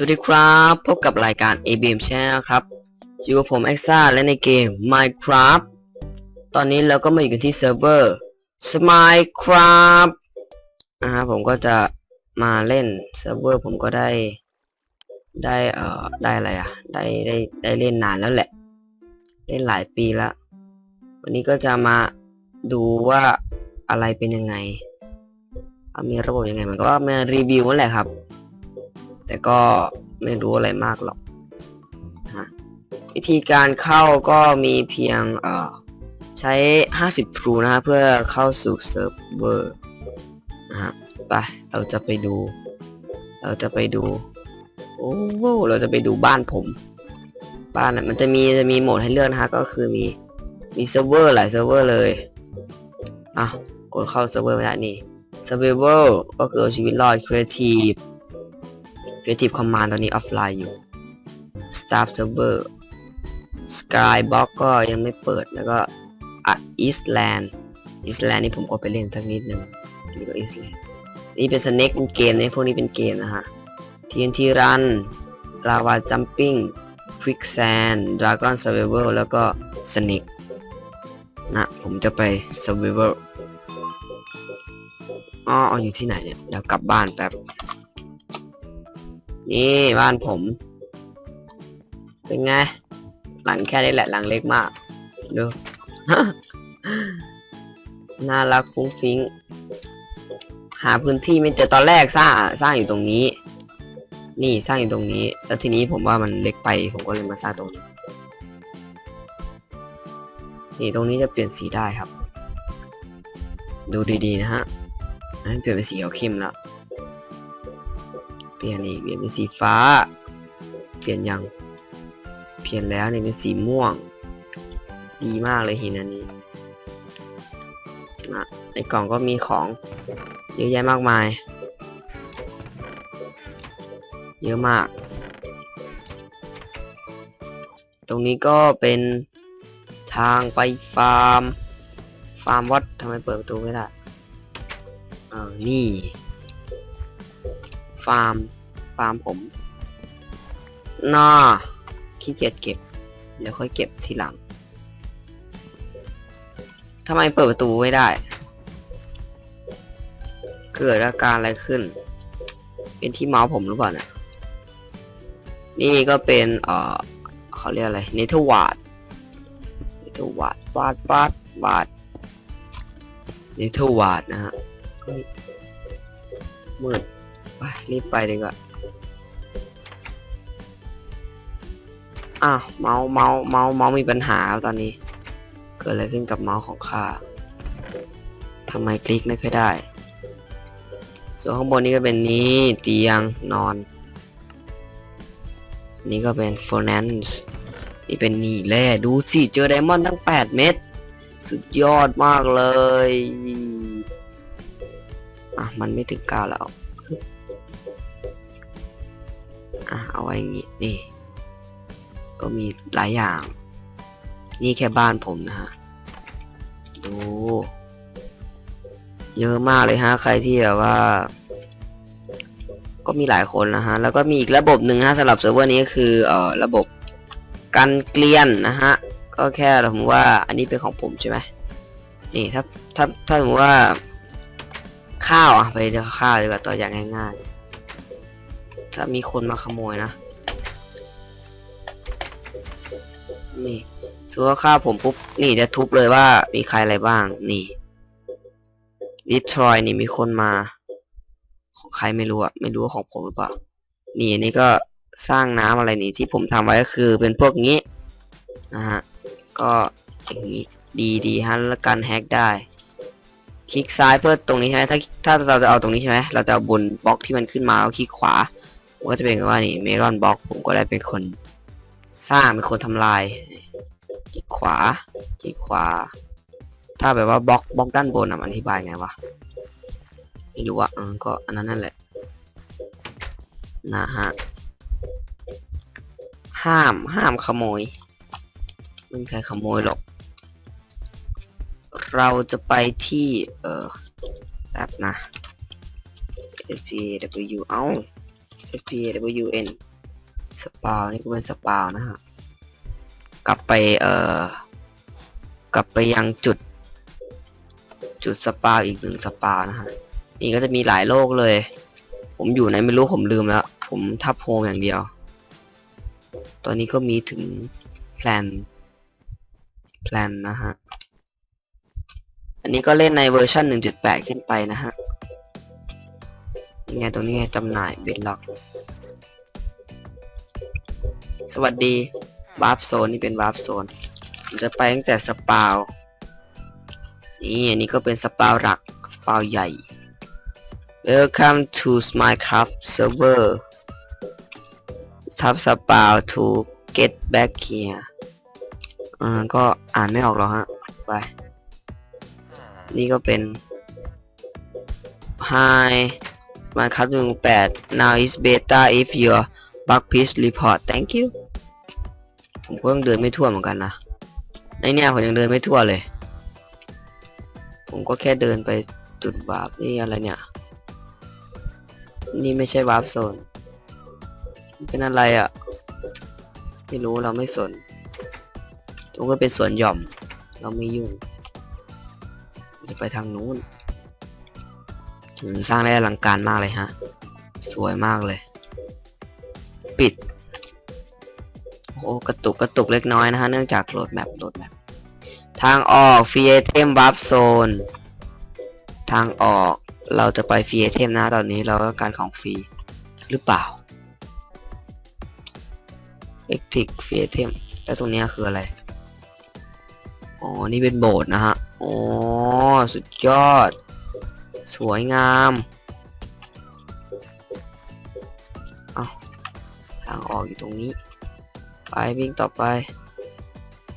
สวัสดีครับพบกับรายการ ABM Channel ครับ อยู่กับผมเอ็กซ่าและในเกม Minecraft ตอนนี้เราก็มาอยู่กันที่เซิร์ฟเวอร์ Minecraft นะฮะผมก็จะมาเล่นเซิร์ฟเวอร์ผมก็ได้ได้เอ่อได้อะไรอะได้ได้ได้เล่นนานแล้วแหละ เล่นหลายปีแล้ว วันนี้ก็จะมาดูว่าอะไรเป็นยังไง มีระบบยังไงมันก็มารีวิวนั่นแหละครับ แต่ก็ไม่รู้อะไรมากหรอกฮะวิธีการเข้าก็มีเพียงเอ่อใช้ 50พลูนะฮะเพื่อเข้าสู่เซิร์ฟเวอร์นะฮะไปเราจะไปดู เราจะไปดูโอ้โหเราจะไปดูบ้านผม บ้านน่ะมันจะมีจะมีโหมดให้เลือกนะฮะก็คือมีมีเซิร์ฟเวอร์หลายเซิร์ฟเวอร์เลยอะกดเข้าเซิร์ฟเวอร์ไม่ได้นี่ Survival ก็คือชีวิตรอด Creative Creative Command ตอนนี้ออฟไลน์อยู่ Staff Server Skybox ก็ยังไม่เปิดแล้วก็อะ Eastland Eastland นี่ผมก็ไปเล่นสักนิดนึงอันนี้ก็ Eastland นี่เป็น Snake เป็นเกมนะพวกนี้เป็นเกมนะฮะ TNT Run Lava Jumping Quicksand Dragon Survival แล้วก็ Snake นะผมจะไป Survival อ๋อเอาอยู่ที่ไหนเนี่ยเดี๋ยวกลับบ้านแป๊บ นี่บ้านผม เป็นไง หลังแค่นี้แหละหลังเล็กมาก ดู น่ารักฟุ้งฟิ้ง หาพื้นที่ไม่เจอตอนแรกสร้างสร้างอยู่ตรงนี้ นี่สร้างอยู่ตรงนี้ แล้วทีนี้ผมว่ามันเล็กไปผมก็เลยมาสร้างตรงนี้ นี่ตรงนี้จะเปลี่ยนสีได้ครับ ดูดีๆนะฮะเปลี่ยนเป็นสีเขียวเข้มแล้ว เปลี่ยนอีกเปลี่ยนเป็นสีฟ้า เปลี่ยนยัง เปลี่ยนแล้วเนี่ยเป็นสีม่วง ดีมากเลยหินอันนี้นะในกล่องก็มีของเยอะแยะมากมาย เยอะมาก ตรงนี้ก็เป็นทางไปฟาร์ม ฟาร์มวัดทำไมเปิดประตูไม่ได้อ่านี่ ฟาร์ม ฟาร์มผมน่าขี้เกียจเก็บ เดี๋ยวค่อยเก็บทีหลังทำไมเปิดประตูไม่ได้ เกิดอาการอะไรขึ้น เป็นที่เมาส์ผมหรือเปล่าเนี่ยนี่ก็เป็น เอ่อเขาเรียกอะไรเนเธอร์วาดเนเธอร์วาดวาดวาดวาดเนเธอร์วาดนะฮะมืด ไปรีบไปดีกว่าอ้าวเมาส์เมาส์เมาส์เมาส์มีปัญหาตอนนี้ เกิดอะไรขึ้นกับเมาส์ของข้าทำไมคลิกไม่ค่อยได้ ส่วนข้างบนนี้ก็เป็นนี้เตียงนอน นี่ก็เป็น f o r n a n c e นี่เป็นนี่แร่ดูสิเจอไดมอนด์ทั้ง 8 เม็ดสุดยอดมากเลย อะ มันไม่ถึงเก้าแล้ว อะเอาไว้อย่างงี้นี่ ก็มีหลายอย่าง นี่แค่บ้านผมนะฮะ ดู เยอะมากเลยฮะ ใครที่แบบว่า ก็มีหลายคนนะฮะ แล้วก็มีอีกระบบหนึ่งฮะสำหรับเซิร์ฟเวอร์นี้ก็คือเอ่อระบบกันเกลียนนะฮะ ก็แค่สมว่าอันนี้เป็นของผมใช่ไหมนี่ถ้าถ้าถ้าสมมติว่าข้าวอะไปข้าวดีกว่าตัวอย่างง่ายๆ ถ้ามีคนมาขโมยนะ นี่ถือว่าข้าวผมปุ๊บ นี่จะทุบเลยว่ามีใครอะไรบ้าง นี่ดิทรอยนี่มีคนมา ของใครไม่รู้อะไม่รู้ว่าของผมหรือเปล่า นี่อันนี้ก็สร้างน้ำอะไรนี่ที่ผมทำไว้ก็คือเป็นพวกนี้ นะฮะ ก็อย่างนี้ ดีดีฮะแล้วกันแฮกได้คลิกซ้ายเพื่อตรงนี้ใช่ไหมถ้าถ้าเราจะเอาตรงนี้ใช่ไหมเราจะเอาบนบล็อกที่มันขึ้นมาแล้วคลิกขวา ผมก็จะเป็นว่านี่เมลอนบล็อกผมก็ได้เป็นคน สร้างเป็นคนทำลายคลิกขวาคลิกขวา ถ้าแบบว่าบล็อกบล็อกด้านบนอะอธิบายไงวะไม่รู้อะเออก็อันนั้นนั่นแหละนะฮะห้ามห้ามขโมยไม่มีใครขโมยหรอก เราจะไปที่ เออแป๊บนะ S P W เอ้า S P W N สปาวนี่ก็เป็นสปาวนะฮะ กลับไปเอ่อกลับไปยังจุด จุดสปาวอีกหนึ่งสปาวนะฮะ นี่ก็จะมีหลายโลกเลย ผมอยู่ไหนไม่รู้ผมลืมแล้ว ผมทับโฮมอย่างเดียว ตอนนี้ก็มีถึงแพลนแพลนนะฮะ อันนี้ก็เล่นในเวอร์ชัน1.8 ขึ้นไปนะฮะ ไงตรงนี้ไงจำหน่ายเบนล็อก สวัสดีวาร์ปโซนนี่เป็นวาร์ปโซนผมจะไปตั้งแต่สปาวนี่อันนี้ก็เป็นสปาวหลักสปาวใหญ่ Welcome to Minecraft server ทับสปาว to get back here อ่าก็อ่านไม่ออกหรอกฮะ ไป นี่ก็เป็น Hi Minecraft 1.8 now is beta if your bug please report thank you ผมก็ยังเดินไม่ทั่วเหมือนกันนะ ในเนี่ยผมยังเดินไม่ทั่วเลย ผมก็แค่เดินไปจุดวาร์ปนี่อะไรเนี่ย นี่ไม่ใช่วาร์ปโซน เป็นอะไรอะ่ะ ไม่รู้เราไม่สนตรงก็เป็นสวนหย่อม เราไม่ยุ่ง จะไปทางนู้น สร้างได้อลังการมากเลยฮะ สวยมากเลย ปิด โอ้กระตุกกระตุกเล็กน้อยนะฮะ เนื่องจากโหลดแมปโหลดแมปทางออกฟรีไอเทมบัฟโซน ทางออกเราจะไปฟรีไอเทมนะตอนนี้เราก็การของฟรี หรือเปล่าเอ็กติกฟรีไอเทมแล้วตรงนี้คืออะไร อ๋อ นี่เป็นโบสถ์นะฮะ อ๋อ สุดยอด สวยงามเอาทางออกอยู่ตรงนี้ ไปวิ่งต่อไป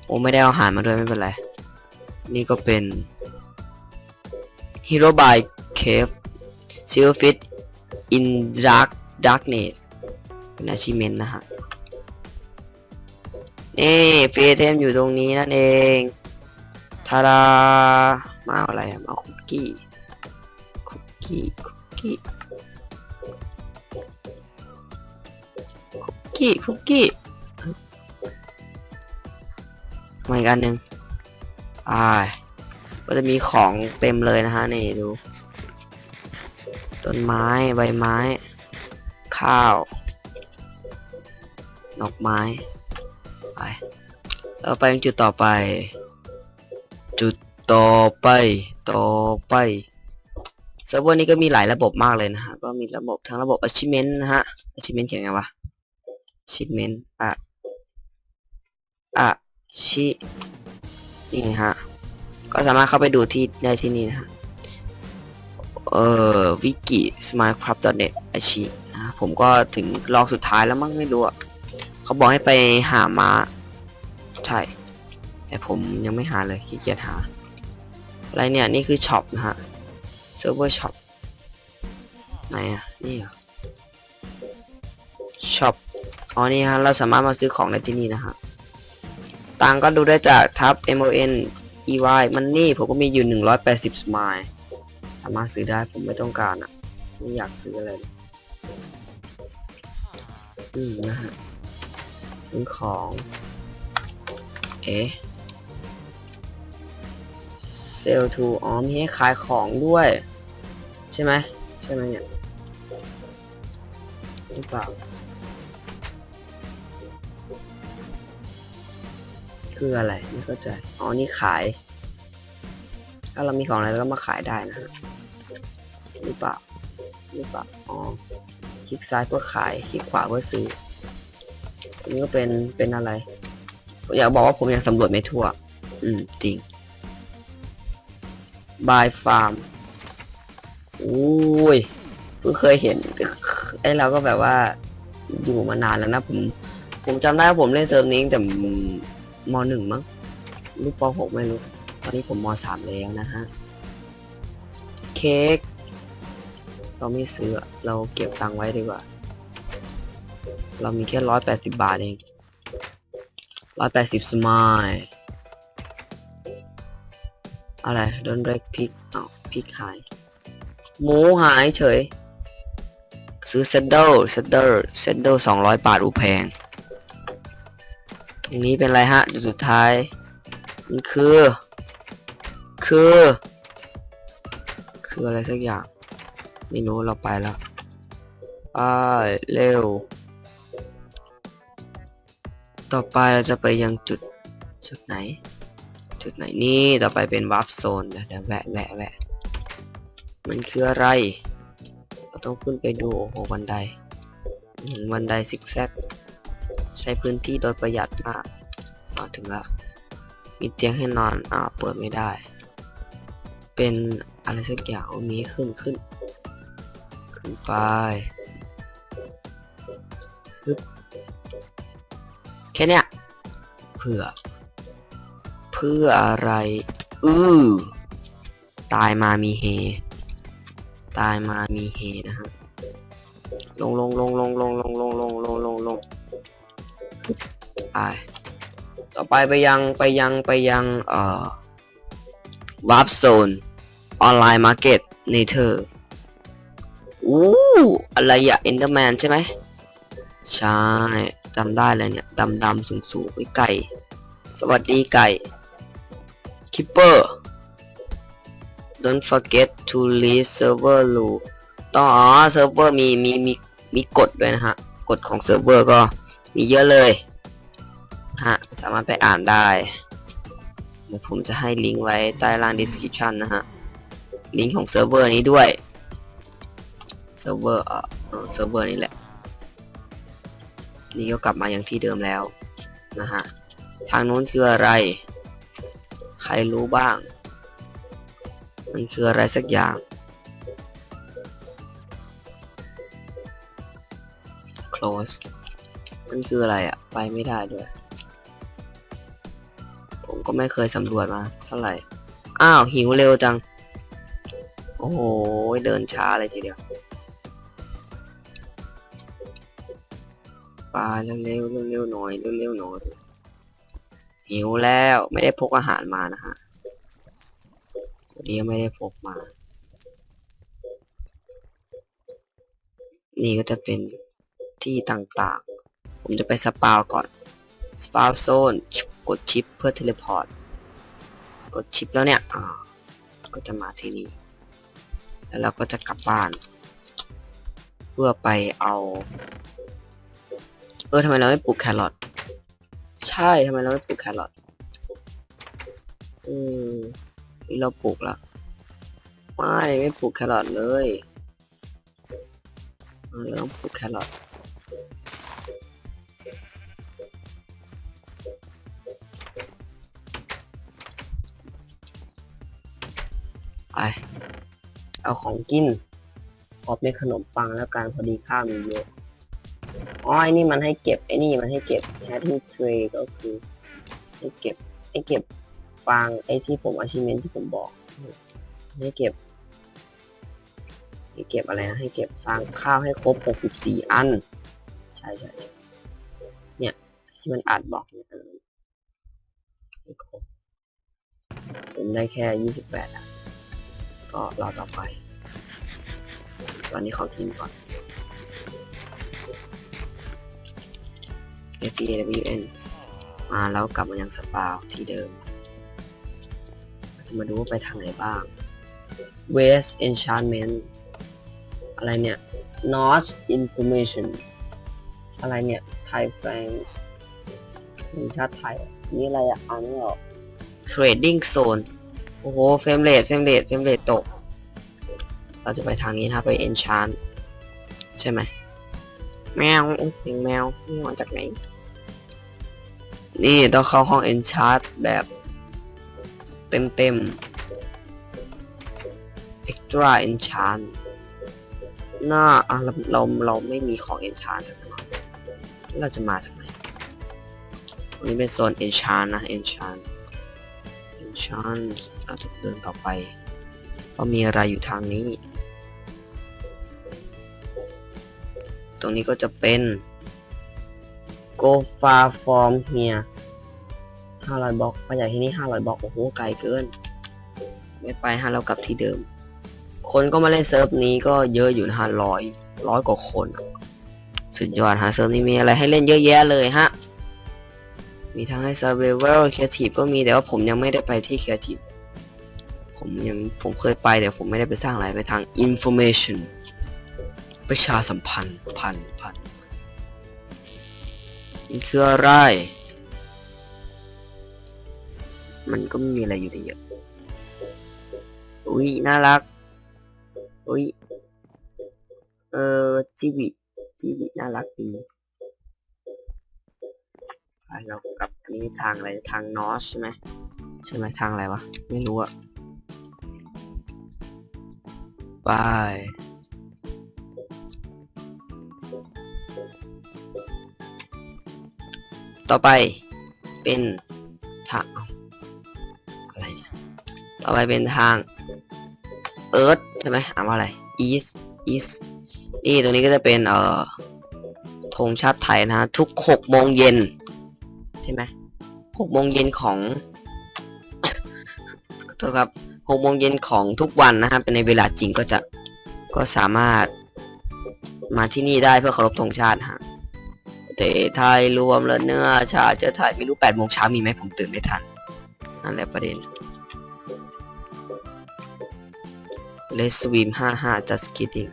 โอ้ไม่ได้เอาอาหารมาด้วยไม่เป็นไร นี่ก็เป็น Hero by Cave Silverfish in Dark Darkness เป็น achievement นะฮะ นี่ฟรีเทมอยู่ตรงนี้นั่นเองทาดามาอะไรมาคุกกี้ กี้คุกกี้คุกกี้คุกกี้มาอีกอันหนึ่งอ่าก็จะมีของเต็มเลยนะฮะนี่ดู ต้นไม้ใบไม้ ข้าวดอกไม้ไปเราไปยังจุดต่อไป จุดต่อไป ต่อไป เซิร์ฟเวอร์นี้ก็มีหลายระบบมากเลยนะฮะ ก็มีระบบทั้งระบบ achievement นะฮะ achievement เขียนไงวะ achievement อะอะชินี่ฮะ ก็สามารถเข้าไปดูที่ได้ที่นี่นะฮะ เอ่อวิกิ smartcraft.net อาชีนะผมก็ถึงลองสุดท้ายแล้วมั้งไม่รู้อะเขาบอกให้ไปหาม้า ใช่ แต่ผมยังไม่หาเลยขี้เกียจหา อะไรเนี่ย นี่คือช็อปนะฮะ เซิร์ฟเวอร์ช็อปไหนอะ นี่เหรอช็อปอ๋อนี่ฮะ เราสามารถมาซื้อของได้ที่นี่นะฮะตังก็ดูได้จากทับ M O N E Y มันนี่ผมก็มีอยู่ 180สมายสามารถซื้อได้ผมไม่ต้องการอะ ไม่อยากซื้ออะไรอืมนะฮะซื้อของ เอ๊ะเซลทูอ๋อมีให้ขายของด้วย ใช่ไหมใช่ไหมเนี่ยหรือเปล่าคืออะไรไม่เข้าใจอ๋อนี่ขาย ถ้าเรามีของอะไรเราก็มาขายได้นะฮะหรือเปล่าหรือเปล่าอ๋อคลิกซ้ายเพื่อขายคลิกขวาเพื่อซื้ออันนี้ก็เป็นเป็นอะไรอยากบอกว่าผมยังสำรวจไม่ทั่ว อืม จริง บายฟาร์ม อุ้ยเพิ่งเคยเห็นไอเราก็แบบว่าอยู่มานานแล้วนะผม ผมจำได้ว่าผมเล่นเซิร์ฟนี้ตั้งแต่มหนึ่งมั้งหรือปหกไม่รู้ ตอนนี้ผมมสามแล้วนะฮะ เค้กเราไม่ซื้อเราเก็บตังค์ไว้ดีกว่า เรามีแค่ร้อยแปดสิบบาทเองร้อยแปดสิบสมายอะไรโดนเบรกพิกอ้าพิกหาย หมูหายเฉย ซื้อเซดเดลเซดเดลเซดเดลสองร้อยบาทอูแพง ตรงนี้เป็นอะไรฮะจุดสุดท้ายมันคือ คือ คืออะไรสักอย่าง ไม่รู้เราไปแล้วไปเร็ว ต่อไปเราจะไปยังจุด จุดไหน จุดไหนนี่ ต่อไปเป็นวาร์ปโซนเดี๋ยวแวะแวะแวะ มันคืออะไร เราต้องขึ้นไปดู โอ้โหบันไดอืมบันไดซิกแซก ใช้พื้นที่โดยประหยัดมากมาถึงแล้วมีเตียงให้นอนอ่าวเปิดไม่ได้ เป็นอะไรสักอย่างมีขึ้นขึ้น ขึ้นไปปึ๊บแค่เนี้ยเพื่อ เพื่ออะไร อือตายมามีเฮ ตายมามีเฮนะฮะลงลงลงลงลงลงลงลงลงลงลงไปต่อไปไปยังไปยังไปยังเอ่อวาร์ปโซนออนไลน์มาร์เก็ตเนเธอร์อู้อะไรอะเอนเดอร์แมนใช่ไหมใช่จำได้เลยเนี่ยดำดำสูงสูงไก่ สวัสดีไก่ คิปเปอร์ don't forget to leave server loop ต้องอ๋อเซิร์ฟเวอร์มีมีมีมีกฎด้วยนะฮะกฎของเซิร์ฟเวอร์ก็มีเยอะเลยฮะสามารถไปอ่านได้ผมจะให้ลิงก์ไว้ใต้ล่าง description นะฮะ ลิงก์ของเซิร์ฟเวอร์นี้ด้วย เซิร์ฟเวอร์เอ่อเออเซิร์ฟเวอร์นี้แหละ นี่ก็กลับมาอย่างที่เดิมแล้วนะฮะ ทางนู้นคืออะไร ใครรู้บ้าง มันคืออะไรสักอย่าง close มันคืออะไรอะไปไม่ได้ด้วย ผมก็ไม่เคยสำรวจมาเท่าไหร่ อ้าว หิวเร็วจัง โอ้โห เดินช้าเลยทีเดียวไปเร็วๆเร็วหน่อยเร็วๆหน่อยหิวแล้วไม่ได้พกอาหารมานะฮะ วันนี้ไม่ได้พกมา นี่ก็จะเป็นที่ต่างๆ ผมจะไปสปาวก่อน สปาวโซน กดชิปเพื่อเทเลพอร์ต กดชิปแล้วเนี่ย อ่า ก็จะมาที่นี่ แล้วเราก็จะกลับบ้าน เพื่อไปเอา เออทำไมเราไม่ปลูกแครอท ใช่ทำไมเราไม่ปลูกแครอท อืม นี่เราปลูกแล้วไม่ไม่ปลูกแครอทเลยเราต้องปลูกแครอทไปเอาของกินขอเป็นขนมปังแล้วกันพอดีข้าวมีเยอะอ๋อไอ้นี่มันให้เก็บไอ้นี่มันให้เก็บ hatching tray ก็คือให้เก็บให้เก็บ ฟางไอ้ที่ผม achievement ที่ผมบอก ให้เก็บ ให้เก็บอะไรนะ ให้เก็บฟางข้าวให้ครบ 64 อัน ใช่ใช่ใช่เนี่ย ที่มันอาจบอกเนี่ยให้ครบผมได้แค่ 28อะก็รอต่อไป ตอนนี้ขอกินก่อน F A W N มาแล้วกลับมายังสปาที่เดิม จะมาดูว่าไปทางไหนบ้าง West Enchantment อะไรเนี่ย North Information อะไรเนี่ยไทยแฟงมีชาติไทย นี่อะไรอะอ่านไม่ออก Trading Zone โอ้โห เฟรมเรทเฟรมเรทเฟรมเรทตก เราจะไปทางนี้นะไป Enchant ใช่ไหมแมวเสียงแมวมาจากไหน นี่ต้องเข้าห้อง Enchant แบบ เต็มเต็มๆ Extra Enchant หน้าอะเราเราเราไม่มีของ Enchant สักหน่อยเราจะมาจากไหนตรงนี้เป็นโซน Enchant นะ Enchant Enchant เราจะเดินต่อไปว่ามีอะไรอยู่ทางนี้ ตรงนี้ก็จะเป็น go far from here 500บล็อกไปจากที่นี่500บล็อกโอ้โหไกลเกิน ไม่ไปฮะเรากลับที่เดิม คนก็มาเล่นเซิร์ฟนี้ก็เยอะอยู่นะฮะร้อยร้อยกว่าคน สุดยอดฮะเซิร์ฟนี้มีอะไรให้เล่นเยอะแยะเลยฮะมีทั้งให้ survival creative ก็มีแต่ว่าผมยังไม่ได้ไปที่ creative ผมยังผมเคยไปแต่ผมไม่ได้ไปสร้างอะไรไปทาง information ประชาสัมพันธ์พันพันมันคืออะไร มันก็ไม่มีอะไรอยู่ดีอะอุ้ยน่ารัก อุ้ย เออจิบิจิบิน่ารักดีไปเรากลับนี้ทางอะไรทางนอสใช่ไหมใช่ไหมทางอะไรวะ ไม่รู้อะไปต่อไปเป็นทาง ต่อไปเป็นทาง Earth ใช่ไหมอ่านว่าอะไร East East นี่ตรงนี้ก็จะเป็นเอ่อธงชาติไทยนะฮะทุกหกโมงเย็นใช่ไหมหกโมงเย็นของโทษครับหกโมงเย็นของทุกวันนะฮะเป็นในเวลาจริงก็จะก็สามารถมาที่นี่ได้เพื่อเคารพธงชาติฮะเตะไทยรวมแล้วเนื้อชาเจอไทยไม่รู้แปดโมงเช้ามีไหมผมตื่นไม่ทัน นั่นแหละประเด็น Let's swim ห้าห้า just kidding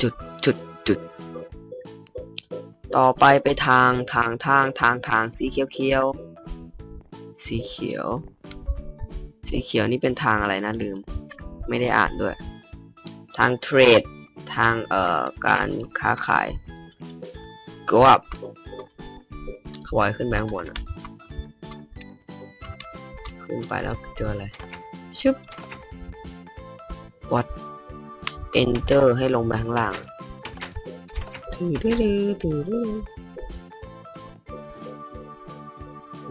จุดจุดจุด ต่อไปไปทางทางทางทางทางสีเขียวเขียวสีเขียว สีเขียวนี่เป็นทางอะไรนะลืม ไม่ได้อ่านด้วย ทางเทรด ทางเอ่อการค้าขาย go up ขวายขึ้นไปข้างบนอะขึ้นไปแล้วเจออะไรชึบ what enter ให้ลงไปข้างล่างถือดื้อถือดื้อ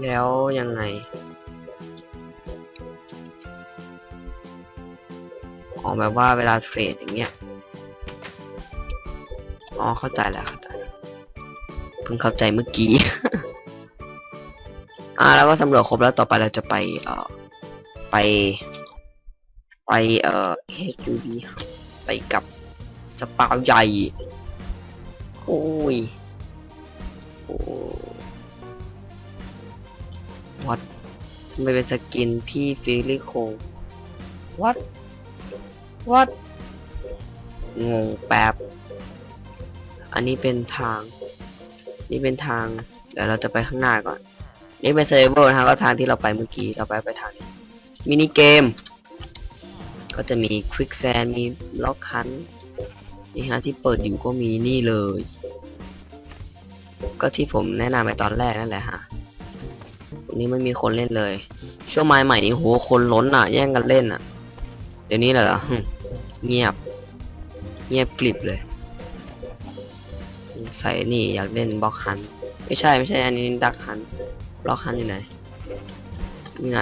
แล้วยังไงอ๋อแบบว่าเวลาเทรดอย่างเงี้ย อ๋อ เข้าใจแล้วเข้าใจเพิ่งเข้าใจเมื่อกี้ อ่า แล้วก็สำรวจครบแล้วต่อไปเราจะไป เอ่อ ไป ไปเอ่อ HUB ไปกับสปาวใหญ่ โอ้ยโอ้วัดไม่เป็นสกินพี่ฟิลลี่โควัดวัดงงแป๊บ อันนี้เป็นทาง นี่เป็นทาง เดี๋ยวเราจะไปข้างหน้าก่อน นี่เป็นเซเวอร์นะครับก็ทางที่เราไปเมื่อกี้ต่อไปไปทางนี้ มินิเกม ก็จะมีควิกแซนมีล็อกคันนี่ฮะที่เปิดอยู่ก็มีนี่เลย ก็ที่ผมแนะนำไปตอนแรกนั่นแหละฮะวันนี้ไม่มีคนเล่นเลย ช่วงไม้ใหม่นี้โหคนล้นอะ แย่งกันเล่นอะ เดี๋ยวนี้เหรอหึเงียบ เงียบกลิบเลยสงสัยนี่อยากเล่นบล็อกฮัน ไม่ใช่ไม่ใช่อันนี้ดักฮันบล็อกฮันอยู่ไหนยังไง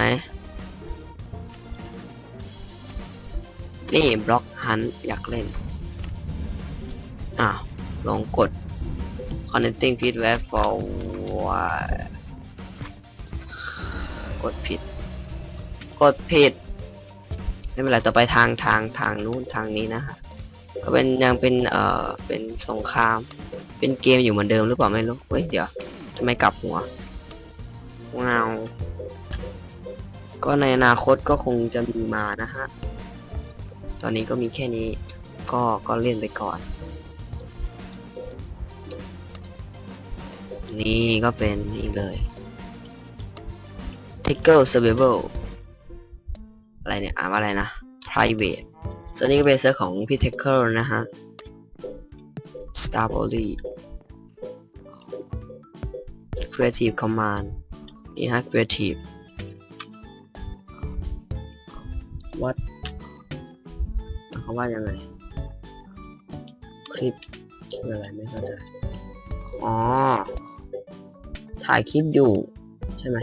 นี่บล็อกฮันอยากเล่น อ้าว ลองกด connecting feedback for กดผิด กดผิด ไม่เป็นไร ต่อไปทางทางทางนู้นทางนี้นะฮะ ก็เป็นยังเป็น เอ่อ เป็นสงคราม เป็นเกมอยู่เหมือนเดิมหรือเปล่าไม่รู้ เฮ้ย เดี๋ยวทำไมกลับหัวว้าว ก็ในอนาคตก็คงจะมีมานะฮะ ตอนนี้ก็มีแค่นี้ก็ก็เล่นไปก่อน นี่ก็เป็นนี่เลย t i c k l e Survival อะไรเนี่ย อ่านว่าอะไรนะ Private ส่วนนี้ก็เป็นเซิร์ฟของพี่ t i c k l e นะฮะ Star b o l y Creative Command นี่ฮะ Creative What เขาว่ายังไง คลิปคืออะไรไม่เข้าใจ อ๋อ ถ่ายคลิปอยู่ ใช่ไหม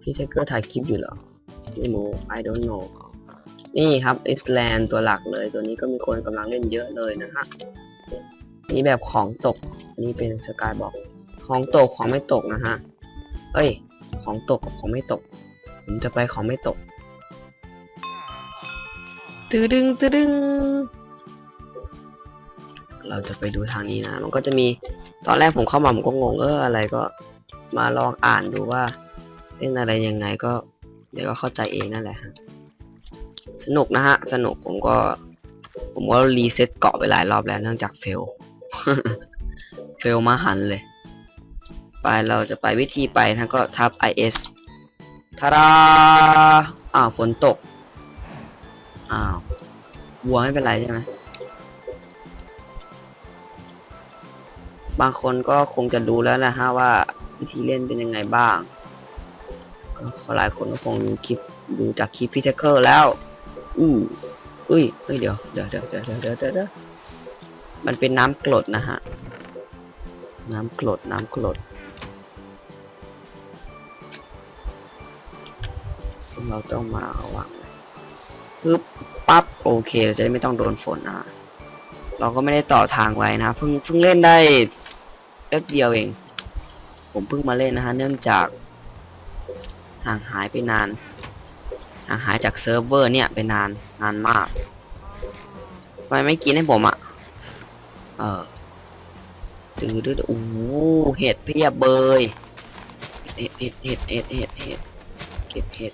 พี่เชคเกอร์ถ่ายคลิปอยู่เหรอ ไม่รู้ I don't know นี่ครับ i s l a n d ตัวหลักเลย ตัวนี้ก็มีคนกำลังเล่นเยอะเลยนะฮะ นี่แบบของตก นี่เป็นสกายบอก ของตกของไม่ตกนะฮะ เอ้ย ของตกกับของไม่ตก ผมจะไปของไม่ตก ตืดึงตืดึง เราจะไปดูทางนี้นะ มันก็จะมี ตอนแรกผมเข้ามาผมก็งงเอออะไรก็ มาลองอ่านดูว่าเล่นอะไรยังไงก็ เดี๋ยวก็เข้าใจเองนั่นแหละฮะ สนุกนะฮะ สนุกผมก็ ผมก็รีเซ็ตเกาะไปหลายรอบแล้วเนื่องจากเฟล เฟลมาหันเลย ไปเราจะไปวิธีไปนะก็ทับ is ทาราอ้าวฝนตก อ้าววัวไม่เป็นไรใช่ไหมบางคนก็คงจะดูแล้วนะฮะว่าวิธีเล่นเป็นยังไงบ้าง หลายคนก็คงดูคลิปดูจากคลิปพี่เทคเกอร์แล้ว อู้อุ้ยเอ้ยเดี๋ยวเดี๋ยวเดี๋ยวเดี๋ยวเดี๋ยวเดี๋ยวเดี๋ยวมันเป็นน้ำกรดนะฮะ น้ำกรดน้ำกรดเราต้องมาระวัง ปึ๊บปั๊บโอเคเราจะได้ไม่ต้องโดนฝนนะเราก็ไม่ได้ต่อทางไว้นะเพิ่งเพิ่งเล่นได้แป๊บเดียวเอง ผมเพิ่งมาเล่นนะฮะเนื่องจากห่างหายไปนานห่างหายจากเซิร์ฟเวอร์เนี่ยไปนานนานมากทำไมไม่กินให้ผมอะ่ะ เออตือดื้อโอ้โหเห็ดเพียบเบยเห็ดเห็ดเห็ดเห็ดเห็ดเห็ดเก็บเห็ด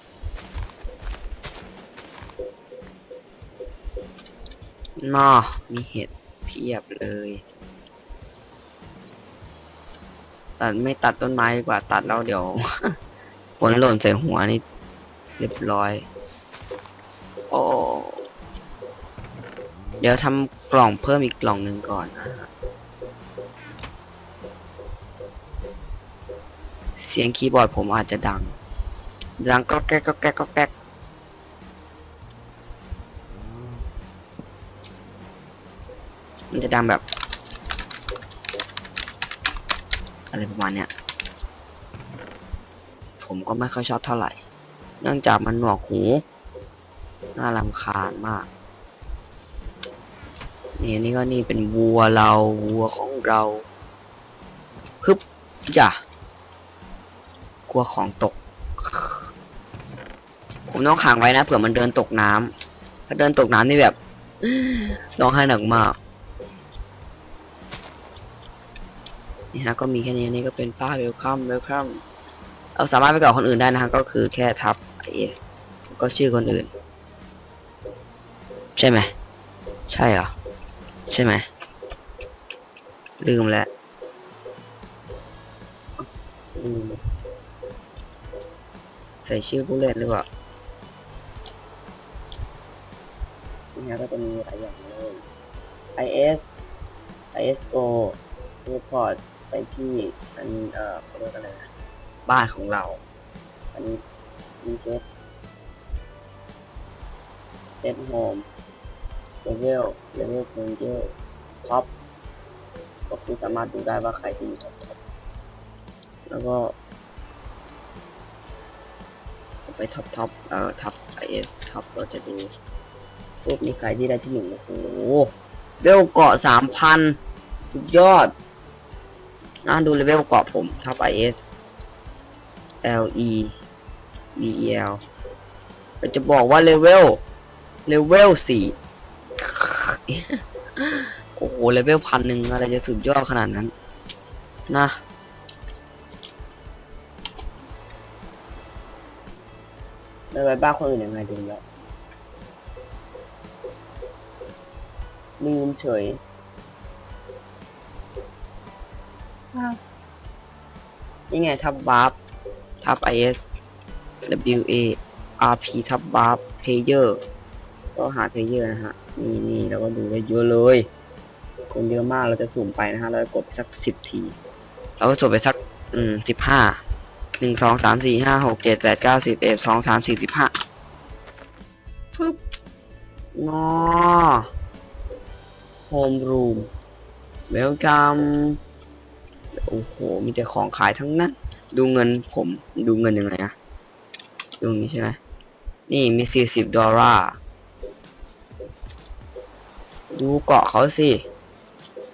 น่อมีเห็ดเพียบเลย ตัดไม่ตัดต้นไม้ดีกว่าตัดแล้วเดี๋ยวฝนหล่นใส่หัวนี่เรียบร้อย โอ้เดี๋ยวทำกล่องเพิ่มอีกกล่องหนึ่งก่อนนะฮะเสียงคีย์บอร์ดผมอาจจะดัง ดังก็แก๊กก็แก๊กก็แก๊ก มันจะดังแบบ อะไรประมาณเนี้ย ผมก็ไม่ค่อยชอบเท่าไหร่ เนื่องจากมันหนวกหู น่ารำคาญมาก นี่นี่ก็นี่เป็นวัวเรา วัวของเราฮึบจ้ะกลัวของตก ผมต้องขังไว้นะเผื่อมันเดินตกน้ำถ้าเดินตกน้ำนี่แบบร้องไห้หนักมาก นี่ฮะก็มีแค่นี้นี่ก็เป็นป้าย welcome welcome เราสามารถไปกับคนอื่นได้นะฮะก็คือแค่ทับ is ก็ชื่อคนอื่น ใช่ไหมใช่เหรอ ใช่ไหมลืมแล้วใส่ชื่อผู้เล่นหรือเปล่านี่ฮะก็จะมีหลายอย่างเลย is ISO report ไปที่อันเอ่อเรียกอะไรนะบ้านของเรา อันนี้มีเซตเซตโฮมเลเวลเลเวลเพนเจอร์ท็อปก็คือสามารถดูได้ว่าใครที่อยู่ท็อปท็อปแล้วก็ ไปท็อปท็อปเอ่อท็อปไอเอสท็อปเราจะดูรูปนี้ใครที่ได้ที่หนึ่งโอ้โหเวลเกาะสามพันสุดยอด น่าดูเลเวลเกาะผมทับ IS L E V E L เราจะบอกว่าเลเวลเลเวลสี่โอ้โหเลเวลพันหนึ่งอะไรจะสุดยอดขนาดนั้น นะแล้วไปบ้าคนอื่นยังไงดูแล้วลืมเฉย นี่ไงทับบาร์ทับ is w a r p ทับบาร์เพเยอร์ก็หาเพเยอร์นะฮะ นี่นี่เราก็ดูได้เยอะเลย คนเยอะมากเราจะสุ่มไปนะฮะ เราจะกดไปสักสิบที เราก็จบไปสัก อืมสิบห้าหนึ่งสองสามสี่ห้าหกเจ็ดแปดเก้าสิบเอ็ดสองสามสี่สิบห้าปึ๊บนอโฮมรูมเวลกัมโอ้โห มีแต่ของขายทั้งนั้น ดูเงินผม ดูเงินยังไงอะดูตรงนี้ใช่ไหมนี่มีสี่สิบดอลลาร์ ดูเกาะเขาสิ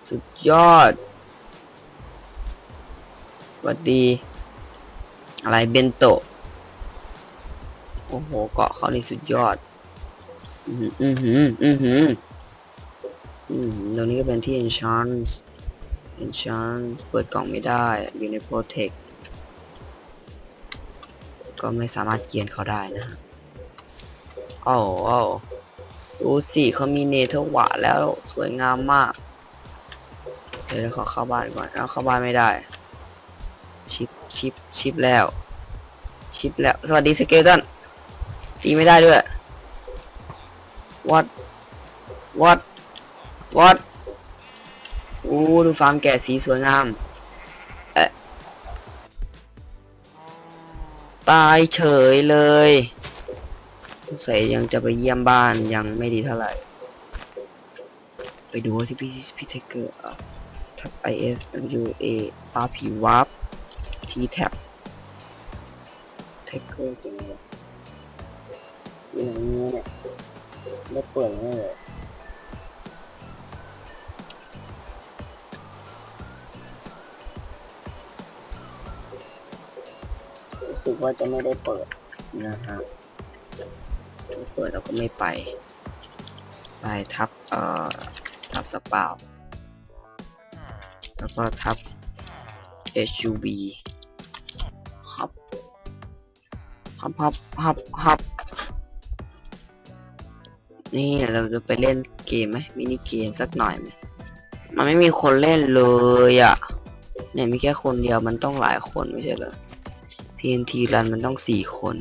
สุดยอดวัดดี อะไรเบนโตโอ้โห เกาะเขานี่สุดยอด อือหือ อือหือ อือหืออืมตรงนี้ก็เป็นที่ enchant enchant เปิดกล่องไม่ได้อยู่ใน protect ก็ไม่สามารถเกียนเขาได้นะฮะโอ้โอ้ดูสิเขามีเนเธอร์วะแล้วสวยงามมาก เดี๋ยวเราขอเข้าบ้านก่อนเอาเข้าบ้านไม่ได้ ชิปชิปชิปแล้ว ชิปแล้ว สวัสดีสเกลตันตีไม่ได้ด้วย what what what อู้ดูฟาร์มแกะสีสวยงามเอ๊ะตายเฉยเลยสงสัยยังจะไปเยี่ยมบ้านยังไม่ดีเท่าไหร่ ไปดูที่พี่พี่เทเกอร์ทับ i s w a r p warp t tab เทเกอร์เป็นไงอยู่ไหนเนี่ยไม่เปิดเลย สึกว่าจะไม่ได้เปิดนะฮะเปิดเราก็ไม่ไป ไปทับเอ่อทับสปาวแล้วก็ทับ HUB ฮับฮับฮับฮับฮับนี่เราจะไปเล่นเกมไหมมินิเกมสักหน่อยไหมมันไม่มีคนเล่นเลยอะ่ะเนี่ยมีแค่คนเดียวมันต้องหลายคนไม่ใช่เหรอ TNT รันมันต้องสี่คน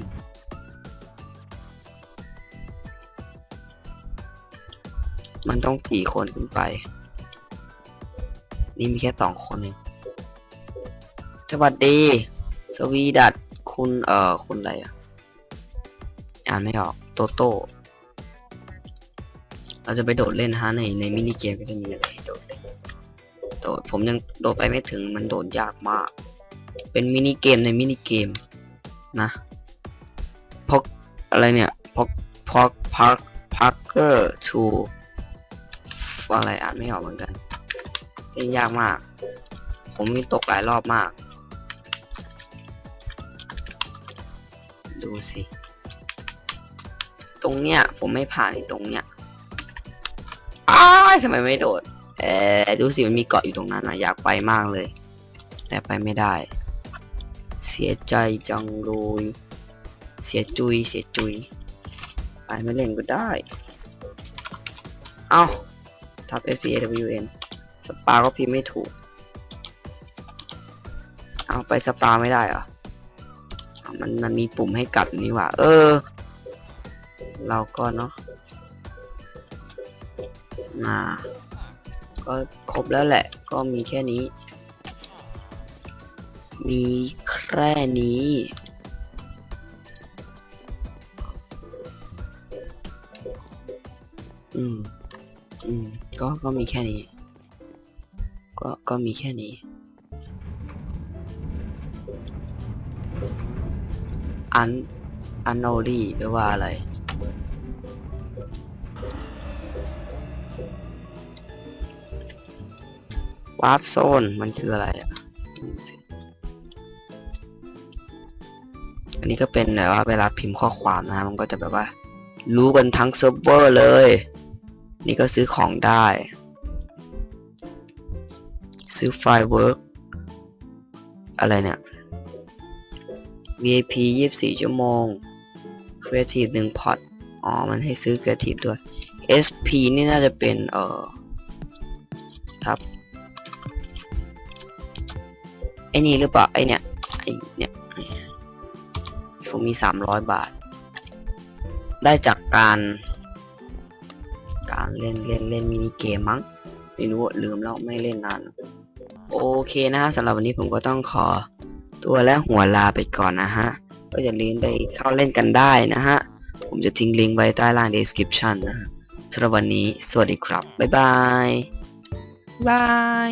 มันต้องสี่คนขึ้นไป นี่มีแค่สองคนเองสวัสดี สวีดัตคุณเอ่อคุณอะไรอะ อ่านไม่ออก โตโต้ เราจะไปโดดเล่นฮะในในมินิเกมก็จะมีอะไรโดดเล่นโดดผมยังโดดไปไม่ถึงมันโดดยากมาก เป็นมินิเกมในมินิเกมนะพกอะไรเนี่ยพกพกพักพักเกอร์ทูอะไรอ่านไม่ออกเหมือนกันเล่นยากมาก ผมมีตกหลายรอบมาก ดูสิ ตรงเนี้ย ผมไม่ผ่านตรงเนี้ยอ้าทำไมไม่โดด เออดูสิมันมีเกาะอยู่ตรงนั้นนะอยากไปมากเลย แต่ไปไม่ได้ เสียใจจังเลยเสียจุยเสียจุย ไปไม่เล่นก็ได้ เอาทับ F P A W N สปาก็พิมพ์ไม่ถูก เอาไปสปาไม่ได้เหรอ มันมันมีปุ่มให้กลับนี่หว่า เออ เราก็เนาะมาก็ครบแล้วแหละ ก็มีแค่นี้ มี แค่นี้ อืม อืม ก็ ก็มีแค่นี้ ก็ ก็มีแค่นี้ อัน อันโนดี้แปลว่าอะไร วาร์ปโซน มันคืออะไรอะ อันนี้ก็เป็นแบบว่าเวลาพิมพ์ข้อความนะมันก็จะแบบว่า รู้กันทั้งเซิร์ฟเวอร์เลย นี่ก็ซื้อของได้ ซื้อไฟล์เวิร์กอะไรเนี่ย VIP 24 ชั่วโมง Creative 1พอตอ๋อ มันให้ซื้อ Creative ด้วย SP นี่น่าจะเป็น เอ่อทับไอ้นี่หรือเปล่าไอเนี่ยไอเนี่ย ผมมี300บาท ได้จากการ การเล่นเล่นเล่นมินิเกมมั้ง ไม่รู้ลืมแล้วไม่เล่นนาน โอเคนะฮะสำหรับวันนี้ผมก็ต้องขอตัวและหัวลาไปก่อนนะฮะ ก็อย่าลืมไปเข้าเล่นกันได้นะฮะ ผมจะทิ้งลิงก์ไว้ใต้ล่าง description นะฮะสำหรับวันนี้ สวัสดีครับ บ๊ายบายบาย